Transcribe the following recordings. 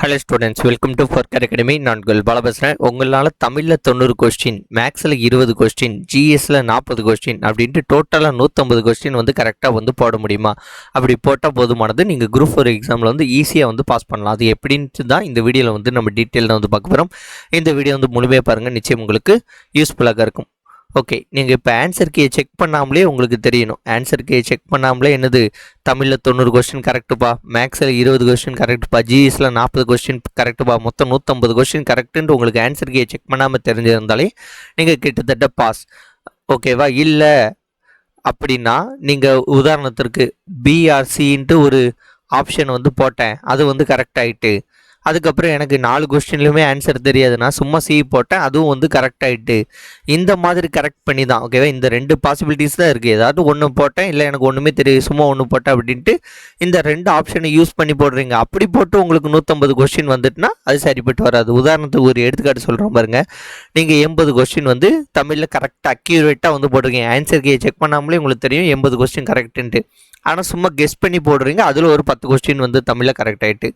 Hello students welcome to ஃபர்கர் academy நான் உங்கள் பேசுகிறேன் உங்களால் தமிழில் தொண்ணூறு கொஸ்டின் மேக்ஸில் இருபது கொஸ்டின் ஜிஎஸில் நாற்பது கொஸ்டின் அப்படின்ட்டு டோட்டலாக நூற்றம்பது கொஸ்டின் வந்து கரெக்டாக வந்து போட முடியுமா? அப்படி போட்டால் போதுமானது. நீங்கள் குரூப் ஃபோர் எக்ஸாமில் வந்து ஈஸியாக வந்து பாஸ் பண்ணலாம். அது எப்படின்ட்டு தான் இந்த வீடியோவில் வந்து நம்ம டீட்டெயிலில் வந்து பார்க்க போகிறோம் இந்த வீடியோ வந்து முழுமையாக பாருங்கள் நிச்சயம் உங்களுக்கு யூஸ்ஃபுல்லாக இருக்கும். ஓகே நீங்கள் இப்போ ஆன்சர் கீயை செக் பண்ணாமலே உங்களுக்கு தெரியணும். ஆன்சர் கீயை செக் பண்ணாமலே என்னது? தமிழில் தொண்ணூறு கொஸ்டின் கரெக்டுப்பா மேக்ஸில் இருபது கொஸ்டின் கரெக்டுப்பா ஜிஎஸில் நாற்பது கொஸ்டின் கரெக்டுப்பா மொத்தம் நூற்றம்பது கொஸ்டின் கரெக்டுன்ட்டு உங்களுக்கு ஆன்சர் கீயை செக் பண்ணாமல் தெரிஞ்சிருந்தாலே நீங்கள் கிட்டத்தட்ட பாஸ் ஓகேவா இல்லை அப்படின்னா நீங்கள் உதாரணத்திற்கு பிஆர்சின்ட்டு ஒரு ஆப்ஷன் வந்து போட்டேன். அது வந்து கரெக்ட் ஆகிட்டு அதுக்கப்புறம் எனக்கு நாலு கொஸ்டின்லையுமே ஆன்சர் தெரியாது. நான் சும்மா சி போட்டேன். அதுவும் வந்து கரெக்ட் ஆகிட்டு இந்த மாதிரி கரெக்ட் பண்ணி தான் ஓகேவா இந்த ரெண்டு பாசிபிலிட்டிஸ் தான் இருக்குது ஏதாவது ஒன்று போட்டேன். இல்லை எனக்கு ஒன்றுமே தெரியும் சும்மா ஒன்று போட்டேன் அப்படின்ட்டு இந்த ரெண்டு ஆப்ஷனை யூஸ் பண்ணி போடுறீங்க. அப்படி போட்டு உங்களுக்கு நூற்றம்பது கொஸ்டின் வந்துட்டுனா அது சரிப்பட்டு வராது. உதாரணத்துக்கு ஒரு எடுத்துக்காட்டு சொல்கிறோம் பாருங்க. நீங்கள் எண்பது கொஸ்டின் வந்து தமிழில் கரெக்டாக அக்யூரேட்டாக வந்து போட்டிருக்கீங்க. ஆன்சர் கே செக் பண்ணாமலே உங்களுக்கு தெரியும் எண்பது கொஸ்டின் கரெக்டுன்ட்டு ஆனால் சும்மா கெஸ் பண்ணி போடுறீங்க. அதில் ஒரு பத்து கொஸ்டின் வந்து தமிழில் கரெக்ட் ஆகிட்டு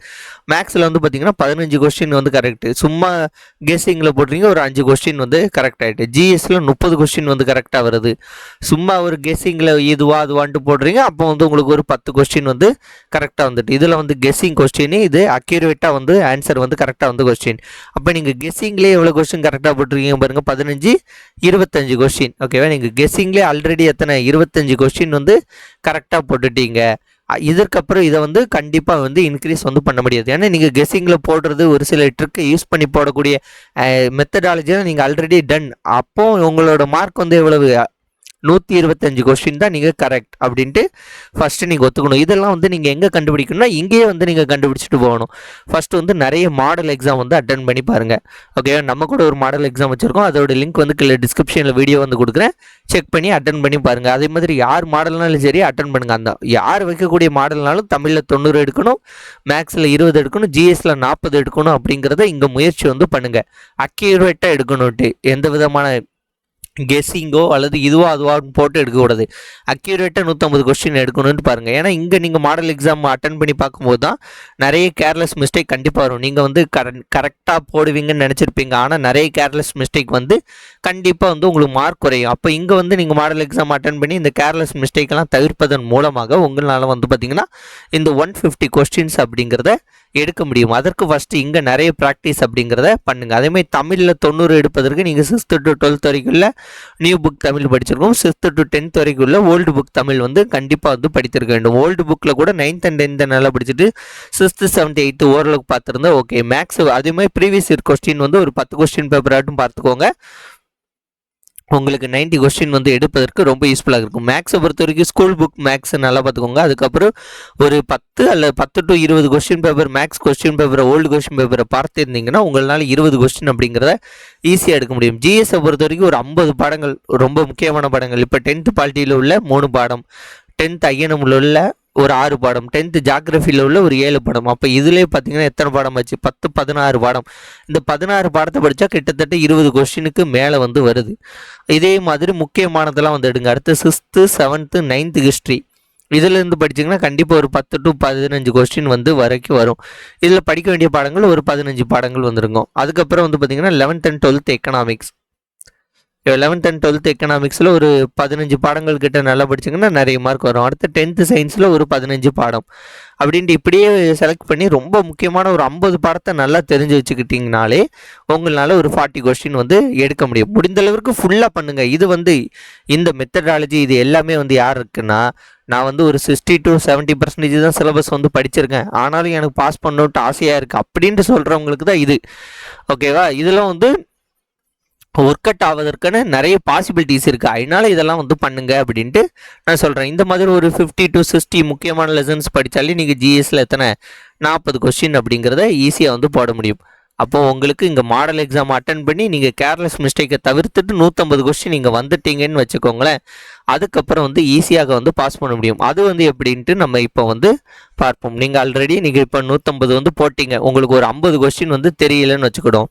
மேக்ஸில் வந்து பார்த்தீங்கன்னா பதினஞ்சு கொஸ்டின் வந்து கரெக்டு சும்மா கெஸ்ஸிங்கில் போடுறீங்க ஒரு அஞ்சு கொஸ்டின் வந்து கரெக்ட் ஆகிட்டு ஜிஎஸ்சில் முப்பது கொஸ்டின் வந்து கரெக்டாக வருது. சும்மா ஒரு கெஸ்ஸிங்கில் இதுவா அதுவான்ட்டு போடுறீங்க அப்போ வந்து உங்களுக்கு ஒரு பத்து கொஸ்டின் வந்து கரெக்டாக வந்துட்டு. இதில் வந்து கெஸ்ஸிங் கொஸ்டின் இது அக்யூரேட்டாக வந்து ஆன்சர் வந்து கரெக்டாக வந்து கொஸ்டின் அப்போ நீங்கள் கெஸ்ஸிங்லேயே எவ்வளோ கொஸ்டின் கரெக்டாக போட்டிருக்கீங்க பாருங்கள் பதினஞ்சு இருபத்தஞ்சு கொஸ்டின் ஓகேவா நீங்கள் கெஸ்ஸிங்லேயே ஆல்ரெடி எத்தனை? இருபத்தஞ்சு கொஸ்டின் வந்து கரெக்டாக போட்டுட்டீங்க. இதற்கப்புறம் இதை வந்து கண்டிப்பாக வந்து இன்க்ரீஸ் வந்து பண்ண முடியாது. ஏன்னா நீங்கள் கெஸ்ஸிங்கில் போடுறது ஒரு சில ட்ரிக்கை யூஸ் பண்ணி போடக்கூடிய மெத்தடாலஜியில் நீங்கள் ஆல்ரெடி டன் அப்போது உங்களோட மார்க் வந்து எவ்வளவு? நூற்றி இருபத்தஞ்சு கொஸ்டின் தான் நீங்கள் கரெக்ட் அப்படின்ட்டு ஃபஸ்ட்டு நீங்கள் ஒத்துக்கணும். இதெல்லாம் வந்து நீங்கள் எங்கே கண்டுபிடிக்கணும்னா இங்கேயே வந்து நீங்கள் கண்டுபிடிச்சிட்டு போகணும். ஃபஸ்ட்டு வந்து நிறைய மாடல் எக்ஸாம் வந்து அட்டன் பண்ணி பாருங்கள் ஓகே நம்ம கூட ஒரு மாடல் எக்ஸாம் வச்சுருக்கோம். அதோட லிங்க் வந்து கீழே டிஸ்கிரிப்ஷனில் வீடியோ வந்து கொடுக்குறேன். செக் பண்ணி அட்டன் பண்ணி பாருங்கள் அதே மாதிரி யார் மாடல்னாலும் சரி அட்டன் பண்ணுங்கள் அந்த யார் வைக்கக்கூடிய மாடல்னாலும் தமிழில் தொண்ணூறு எடுக்கணும் மேக்ஸில் இருபது எடுக்கணும் ஜிஎஸில் நாற்பது எடுக்கணும் அப்படிங்கிறத இங்கே முயற்சி வந்து பண்ணுங்கள் அக்யூரேட்டாக எடுக்கணும்ட்டு எந்த விதமான கெஸ்ஸிங்கோ அல்லது இதுவோ அதுவான்னு போட்டு எடுக்கக்கூடாது. அக்யூரேட்டாக நூற்றம்பது கொஸ்டின் எடுக்கணும்னு பாருங்கள் ஏன்னா இங்கே நீங்கள் மாடல் எக்ஸாம் அட்டன் பண்ணி பார்க்கும்போது தான் நிறைய கேர்லெஸ் மிஸ்டேக் கண்டிப்பாக வரும். நீங்கள் வந்து கரெக்ட் கரெக்டாக போடுவீங்கன்னு நினச்சிருப்பீங்க. ஆனால் நிறைய கேர்லெஸ் மிஸ்டேக் வந்து கண்டிப்பாக வந்து உங்களுக்கு மார்க் குறையும். அப்போ இங்கே வந்து நீங்கள் மாடல் எக்ஸாம் அட்டன் பண்ணி இந்த கேர்லெஸ் மிஸ்டேக்கெல்லாம் தவிர்ப்பதன் மூலமாக உங்களால் வந்து பார்த்தீங்கன்னா இந்த ஒன் ஃபிஃப்டி கொஸ்டின்ஸ் அப்படிங்கிறத எடுக்க முடியும். அதற்கு ஃபஸ்ட்டு இங்கே நிறைய ப்ராக்டிஸ் அப்படிங்கிறத பண்ணுங்கள் அதேமாதிரி தமிழில் தொண்ணூறு எடுப்பதற்கு நீங்கள் சிக்ஸ்த்து டு டுவெல்த் வரைக்குள்ள நியூ புக் தமிழ் படிச்சிருக்கோம். சிக்ஸ்த்து டு டென்த் வரைக்குள்ள ஓல்டு புக் தமிழ் வந்து கண்டிப்பாக வந்து படித்திருக்க வேண்டும். ஓல்டு புக்கில் கூட நைன்த் அண்ட் டென்த் நல்லா படிச்சுட்டு சிக்ஸ்த்து செவன்த் எயித்து ஓரளவுக்கு பார்த்துருந்தா ஓகே மேக்ஸ் அதே மாதிரி ப்ரீவியஸ் இயர் கொஸ்டின் வந்து ஒரு பத்து கொஸ்டின் பேப்பராகட்டும் பார்த்துக்கோங்க. உங்களுக்கு 90 கொஸ்டின் வந்து எடுப்பதற்கு ரொம்ப யூஸ்ஃபுல்லாக இருக்கும். மேக்ஸை பொறுத்த வரைக்கும் ஸ்கூல் புக் மேக்ஸ் நல்லா பார்த்துக்கோங்க. அதுக்கப்புறம் ஒரு பத்து அல்லது பத்து டு இருபது கொஸ்டின் பேப்பர் மேக்ஸ் கொஸ்டின் பேப்பரை ஓல்டு கொஸ்டின் பேப்பரை பார்த்துருந்தீங்கன்னா உங்களால் இருபது கொஸ்டின் அப்படிங்கிறத ஈஸியாக எடுக்க முடியும். ஜிஎஸை பொறுத்த வரைக்கும் ஒரு ஐம்பது பாடங்கள் ரொம்ப முக்கியமான பாடங்கள். இப்போ டென்த்து பால்ட்டியில் உள்ள மூணு பாடம். டென்த் ஐஎன்எம்ல உள்ள ஒரு ஆறு பாடம். டென்த்து ஜாகிரஃபியில் உள்ள ஒரு ஏழு பாடம். அப்போ இதுலேயே பார்த்தீங்கன்னா எத்தனை பாடம் ஆச்சு? பத்து பதினாறு பாடம். இந்த பதினாறு பாடத்தை படித்தா கிட்டத்தட்ட இருபது கொஸ்டினுக்கு மேலே வந்து வருது. இதே மாதிரி முக்கியமானதெல்லாம் வந்து எடுங்க. அடுத்து சிக்ஸ்த்து செவன்த்து நைன்த்து ஹிஸ்ட்ரி இதிலேருந்து படிச்சிங்கன்னா கண்டிப்பாக ஒரு பத்து டு பதினஞ்சு கொஸ்டின் வந்து வரைக்கும் வரும். இதில் படிக்க வேண்டிய பாடங்கள் ஒரு பதினஞ்சு பாடங்கள் வந்துருங்க. அதுக்கப்புறம் வந்து பார்த்தீங்கன்னா eleventh and twelfth economics eleventh and twelfth எக்கனாமிக்ஸில் ஒரு பதினஞ்சு பாடங்கள் கிட்ட நல்லா படிச்சிங்கன்னா நிறைய மார்க் வரும். அடுத்து டென்த்து சயின்ஸில் ஒரு பதினஞ்சு பாடம். அப்படின்ட்டு இப்படியே செலக்ட் பண்ணி ரொம்ப முக்கியமான ஒரு ஐம்பது பாடத்தை நல்லா தெரிஞ்சு வச்சுக்கிட்டிங்கனாலே உங்களால் ஒரு ஃபார்ட்டி கொஸ்டின் வந்து எடுக்க முடியும். முடிந்த அளவுக்கு ஃபுல்லாக பண்ணுங்கள் இது வந்து இந்த மெத்தடாலஜி இது எல்லாமே வந்து யார் இருக்குன்னா நான் வந்து ஒரு சிக்ஸ்டி டு செவன்ட்டி பர்சன்டேஜ் தான் சிலபஸ் வந்து படிச்சிருக்கேன். ஆனாலும் எனக்கு பாஸ் பண்ணணுன்ட்டு ஆசையாக இருக்குது அப்படின்ட்டு சொல்கிறவங்களுக்கு தான் இது. ஓகேவா இதெல்லாம் வந்து ஒர்க் அவுட் ஆவதற்கான நிறைய பாசிபிலிட்டிஸ் இருக்குது அதனால இதெல்லாம் வந்து பண்ணுங்க அப்படின்ட்டு நான் சொல்கிறேன் இந்த மாதிரி ஒரு ஃபிஃப்டி டு சிக்ஸ்டி முக்கியமான லெசன்ஸ் படித்தாலே நீங்கள் ஜிஎஸ்சில் எத்தனை நாற்பது கொஸ்டின் அப்படிங்கிறத ஈஸியாக வந்து போட முடியும். அப்போ உங்களுக்கு இங்கே மாடல் எக்ஸாம் அட்டன் பண்ணி நீங்கள் கேர்லெஸ் மிஸ்டேக்கை தவிர்த்துட்டு நூற்றம்பது கொஸ்டின் நீங்கள் வந்துட்டீங்கன்னு வச்சுக்கோங்களேன். அதுக்கப்புறம் வந்து ஈஸியாக வந்து பாஸ் பண்ண முடியும். அது வந்து எப்படின்ட்டு நம்ம இப்போ வந்து பார்ப்போம். நீங்கள் ஆல்ரெடி நீங்கள் இப்போ நூற்றம்பது வந்து போட்டிங்க. உங்களுக்கு ஒரு ஐம்பது கொஸ்டின் வந்து தெரியலன்னு வச்சுக்கிடும்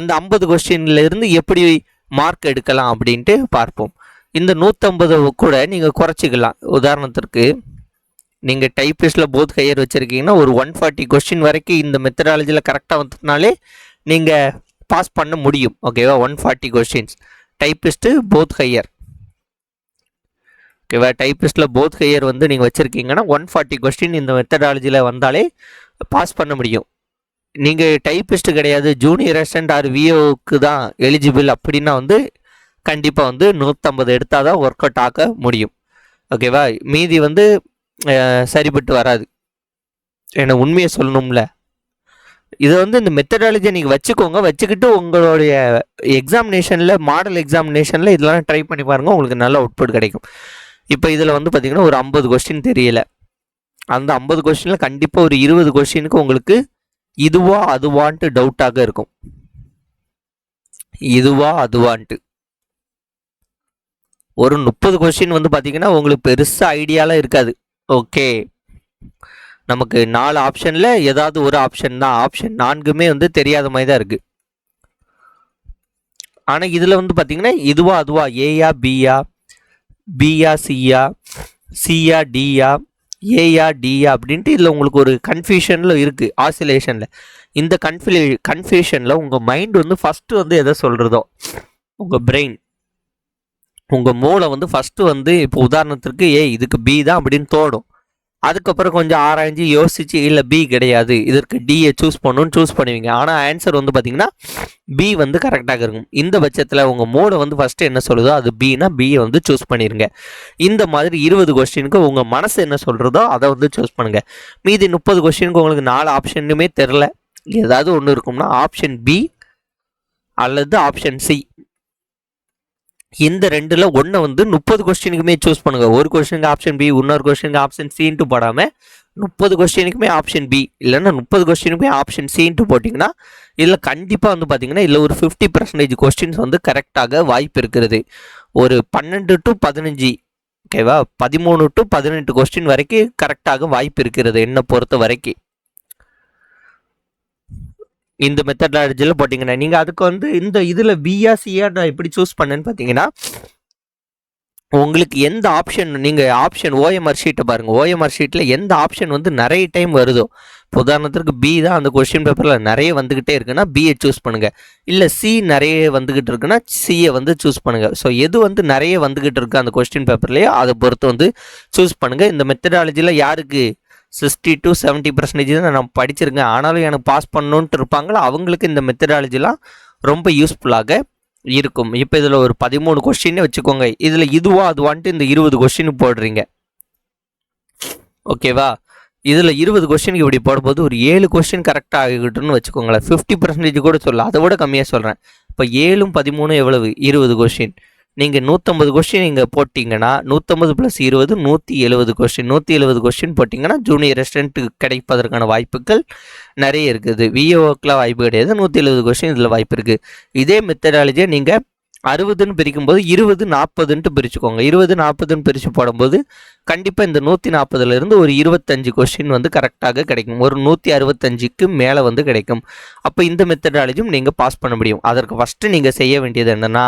அந்த ஐம்பது கொஸ்டின்லேருந்து எப்படி மார்க் எடுக்கலாம் அப்படின்ட்டு பார்ப்போம். இந்த நூற்றம்பது கூட நீங்கள் குறைச்சிக்கலாம். உதாரணத்திற்கு நீங்கள் டைப்பிஸ்டில் போத் கையர் வச்சுருக்கீங்கன்னா ஒரு ஒன் ஃபார்ட்டி கொஸ்டின் வரைக்கும் இந்த மெத்தடாலஜியில் கரெக்டாக வந்ததுனாலே நீங்கள் பாஸ் பண்ண முடியும். ஓகேவா one forty questions typist both higher ஓகேவா டைப்பிஸ்டில் போத் ஹையர் வந்து நீங்கள் வச்சுருக்கீங்கன்னா ஒன் ஃபார்ட்டி கொஸ்டின் இந்த மெத்தடாலஜியில் வந்தாலே பாஸ் பண்ண முடியும். நீங்கள் டைப்பிஸ்ட்டு கிடையாது. ஜூனியர் அசிஸ்டன்ட் ஆர் விஓவுக்கு தான் எலிஜிபிள் அப்படின்னா வந்து கண்டிப்பாக வந்து நூற்றம்பது எடுத்தால் தான் ஒர்க் அவுட் ஆக்க முடியும் ஓகேவா மீதி வந்து சரிப்பட்டு வராது. என்னை உண்மையை சொல்லணும்ல. இதை வந்து இந்த மெத்தடாலஜியை நீங்கள் வச்சுக்கோங்க. வச்சுக்கிட்டு உங்களுடைய எக்ஸாமினேஷனில் மாடல் எக்ஸாமினேஷனில் இதெல்லாம் ட்ரை பண்ணி பாருங்கள் உங்களுக்கு நல்ல அவுட்புட் கிடைக்கும். இப்போ இதில் வந்து பார்த்தீங்கன்னா ஒரு ஐம்பது கொஸ்டின் தெரியல. அந்த ஐம்பது கொஸ்டினில் கண்டிப்பாக ஒரு இருபது கொஸ்டினுக்கு உங்களுக்கு இதுவா அதுவான்ட்டு டவுட்டாக இருக்கும். இதுவா அதுவான்ட்டு. ஒரு முப்பது கொஸ்டின் வந்து பார்த்தீங்கன்னா உங்களுக்கு பெருசாக ஐடியாலாம் இருக்காது. ஓகே நமக்கு நாலு ஆப்ஷனில் ஏதாவது ஒரு ஆப்ஷன் தான். ஆப்ஷன் நான்குமே வந்து தெரியாத மாதிரி தான் இருக்குது ஆனால் இதில் வந்து பார்த்தீங்கன்னா இதுவா அதுவா ஏயா பியா பியா சியா சியா டியா ஏயா டியா அப்படின்ட்டு இதில் உங்களுக்கு ஒரு கன்ஃபியூஷனில் இருக்குது ஆசிலேஷனில் இந்த கன்ஃபியூ கன்ஃபியூஷனில் உங்கள் மைண்ட் வந்து ஃபஸ்ட்டு வந்து எதை சொல்கிறதோ உங்கள் பிரெயின் உங்கள் மூளை வந்து ஃபஸ்ட்டு வந்து இப்போ உதாரணத்திற்கு ஏ இதுக்கு பி தான் அப்படின்னு தோடும் அதுக்கப்புறம் கொஞ்சம் ஆராய்ஞ்சு யோசிச்சு இல்லை பி கிடையாது. இதற்கு டியை சூஸ் பண்ணணும்னு சூஸ் பண்ணுவீங்க. ஆனால் ஆன்சர் வந்து பார்த்தீங்கன்னா பி வந்து கரெக்டாக இருக்கும். இந்த பட்சத்தில் உங்கள் மூளை வந்து ஃபஸ்ட்டு என்ன சொல்லுதோ அது பினா பியை வந்து சூஸ் பண்ணிடுங்க இந்த மாதிரி இருபது கொஸ்டினுக்கு உங்கள் மனசு என்ன சொல்கிறதோ அதை வந்து சூஸ் பண்ணுங்கள் மீதி முப்பது கொஸ்டினுக்கு உங்களுக்கு நாலு ஆப்ஷனுமே தெரில. ஏதாவது ஒன்று இருக்கும்னா ஆப்ஷன் பி அல்லது ஆப்ஷன் சி இந்த ரெண்டில் ஒன்றை வந்து முப்பது கொஸ்டினுக்குமே சூஸ் பண்ணுங்கள் ஒரு கொஸ்டினுக்கு ஆப்ஷன் பி இன்னொரு கொஸ்டினுக்கு ஆப்ஷன் சின்ட்டு போடாமல் முப்பது கொஸ்டினுக்குமே ஆப்ஷன் பி இல்லைன்னா முப்பது கொஸ்டினுக்குமே ஆப்ஷன் சின்ட்டு போட்டிங்கன்னா இதில் கண்டிப்பாக வந்து பார்த்தீங்கன்னா இதில் ஒரு ஃபிஃப்டி பர்சன்டேஜ் கொஸ்டின்ஸ் வந்து கரெக்டாக வாய்ப்பு இருக்கிறது ஒரு பன்னெண்டு டு பதினஞ்சு ஓகேவா பதிமூணு டு பதினெட்டு கொஸ்டின் வரைக்கும் கரெக்டாக வாய்ப்பு இருக்கிறது என்னை பொறுத்த வரைக்கும். இந்த மெத்தடாலஜியில் போட்டிங்கன்னா நீங்கள் அதுக்கு வந்து இந்த இதில் பிஆ சிஆ நான் எப்படி சூஸ் பண்ணேன்னு பார்த்தீங்கன்னா உங்களுக்கு எந்த ஆப்ஷன் நீங்கள் ஆப்ஷன் ஓஎம்ஆர் ஷீட்டை பாருங்கள் ஓஎம்ஆர் ஷீட்டில் எந்த ஆப்ஷன் வந்து நிறைய டைம் வருதோ உதாரணத்திற்கு பி தான் அந்த கொஸ்டின் பேப்பரில் நிறைய வந்துக்கிட்டே இருக்குன்னா பியை சூஸ் பண்ணுங்கள் இல்லை சி நிறைய வந்துக்கிட்டு இருக்குன்னா சியை வந்து சூஸ் பண்ணுங்கள் ஸோ எது வந்து நிறைய வந்துக்கிட்டு இருக்கு அந்த கொஸ்டின் பேப்பர்லேயோ அதை பொறுத்து வந்து சூஸ் பண்ணுங்கள் இந்த மெத்தடாலஜியில் யாருக்கு சிக்ஸ்டி டு செவன்ட்டி பர்சன்டேஜ் தான் நான் படிச்சிருக்கேன். ஆனாலும் எனக்கு பாஸ் பண்ணணுன்ட்டு இருப்பாங்களோ? அவங்களுக்கு இந்த மெத்தடாலஜிலாம் ரொம்ப யூஸ்ஃபுல்லாக இருக்கும். இப்போ இதில் ஒரு பதிமூணு கொஸ்டின்னு வச்சுக்கோங்க. இதில் இதுவா அதுவான்ட்டு இந்த இருபது கொஸ்டின் போடுறீங்க. ஓகேவா இதில் இருபது கொஸ்டினுக்கு இப்படி போடும்போது ஒரு ஏழு கொஸ்டின் கரெக்டாக ஆகிக்கிட்டுன்னு வச்சுக்கோங்களேன். ஃபிஃப்டி பர்சன்டேஜ் கூட சொல்லலாம் அதை விட கம்மியாக சொல்கிறேன் இப்போ ஏழும் பதிமூணும் எவ்வளவு? இருபது கொஸ்டின் நீங்கள் நூற்றம்பது கொஸ்டின் இங்கே போட்டிங்கன்னா நூற்றம்பது ப்ளஸ் இருபது நூற்றி எழுபது கொஸ்டின் நூற்றி எழுபது கொஸ்டின் போட்டிங்கன்னா ஜூனியர் ரெஸ்டன்ட்டு கிடைப்பதற்கான வாய்ப்புகள் நிறைய இருக்குது. விஓக்கெலாம் வாய்ப்பு கிடையாது. நூற்றி எழுபது கொஸ்டின் இதில் வாய்ப்பு இருக்குது இதே மெத்தடாலஜியை நீங்கள் அறுபதுன்னு பிரிக்கும்போது இருபது நாற்பதுன்ட்டு பிரிச்சுக்கோங்க. இருபது நாற்பதுன்னு பிரித்து போடும்போது கண்டிப்பாக இந்த நூற்றி நாற்பதுலேருந்து ஒரு இருபத்தஞ்சு கொஸ்டின் வந்து கரெக்டாக கிடைக்கும். ஒரு நூற்றி அறுபத்தஞ்சுக்கு மேலே வந்து கிடைக்கும். அப்போ இந்த மெத்தடாலஜியும் நீங்கள் பாஸ் பண்ண முடியும். அதற்கு ஃபஸ்ட்டு நீங்கள் செய்ய வேண்டியது என்னென்னா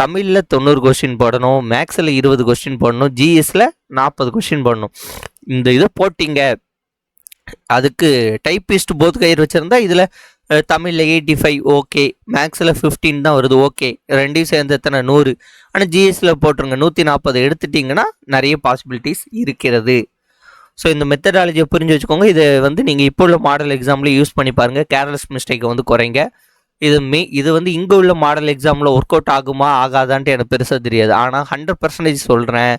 தமிழில் தொண்ணூறு கொஸ்டின் போடணும் மேக்ஸில் இருபது கொஸ்டின் போடணும் ஜிஎஸ்சில் நாற்பது கொஸ்டின் போடணும். இந்த இதை போட்டிங்க. அதுக்கு டைப்பிஸ்ட் போத் கயிறு வச்சுருந்தா இதில் தமிழில் எயிட்டி ஃபைவ் ஓகே மேக்ஸில் ஃபிஃப்டீன் தான் வருது ஓகே ரெண்டையும் சேர்ந்து எத்தனை? நூறு. ஆனால் ஜிஎஸ்சில் போட்டுருங்க நூற்றி நாற்பது எடுத்துட்டிங்கன்னா நிறைய பாசிபிலிட்டிஸ் இருக்கிறது. ஸோ இந்த மெத்தடாலஜியை புரிஞ்சு வச்சுக்கோங்க. இதை வந்து நீங்கள் இப்போ உள்ள மாடல் எக்ஸாமில் யூஸ் பண்ணி பாருங்கள் கேர்லெஸ் மிஸ்டேக்கை வந்து குறைங்க. இது மே இது வந்து இங்கே உள்ள மாடல் எக்ஸாமில் ஒர்க் அவுட் ஆகுமா ஆகாதான்ட்டு எனக்கு பெருசாக தெரியாது. ஆனால் ஹண்ட்ரட் பர்சன்டேஜ் சொல்கிறேன்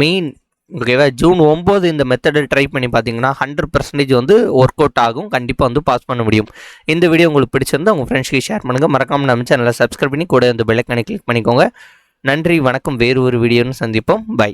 மெயின் ஓகேவா ஜூன் ஒம்பது இந்த மெத்தடை ட்ரை பண்ணி பார்த்தீங்கன்னா ஹண்ட்ரட் பர்சன்டேஜ் வந்து ஒர்க் அவுட் ஆகும். கண்டிப்பாக வந்து பாஸ் பண்ண முடியும். இந்த வீடியோ உங்களுக்கு பிடிச்சிருந்தா உங்கள் ஃப்ரெண்ட்ஸ்க்கு ஷேர் பண்ணுங்கள் மறக்காமல் நம்ம சேனலை சப்ஸ்கிரைப் பண்ணி கூட இந்த பெல்லைக்கானை கிளிக் பண்ணிக்கோங்க. நன்றி வணக்கம். வேறு ஒரு வீடியோன்னு சந்திப்போம். பை